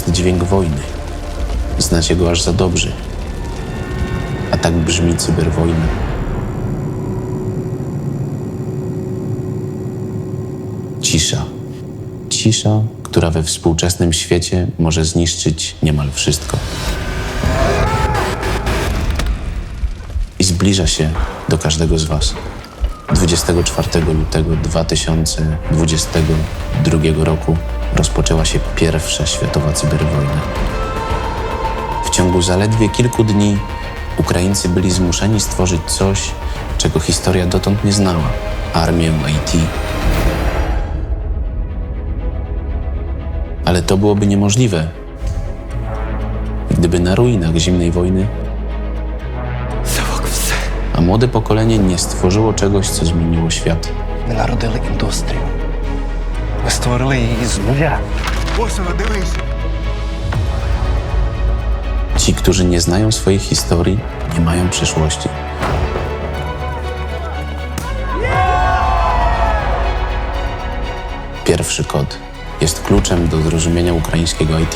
dźwięk wojny. Znacie go aż za dobrze. A tak brzmi cyberwojna. Cisza. Cisza, która we współczesnym świecie może zniszczyć niemal wszystko. I zbliża się do każdego z Was. 24 lutego 2022 roku rozpoczęła się pierwsza światowa cyberwojna. W ciągu zaledwie kilku dni Ukraińcy byli zmuszeni stworzyć coś, czego historia dotąd nie znała armię IT. Ale to byłoby niemożliwe, gdyby na ruinach zimnej wojny a młode pokolenie nie stworzyło czegoś, co zmieniło świat. My narodili industrię. Ми створили її з нуля. Ось вона, дивись. Ci, którzy nie znają swojej historii, nie mają przyszłości. Pierwszy kod jest kluczem do zrozumienia ukraińskiego IT.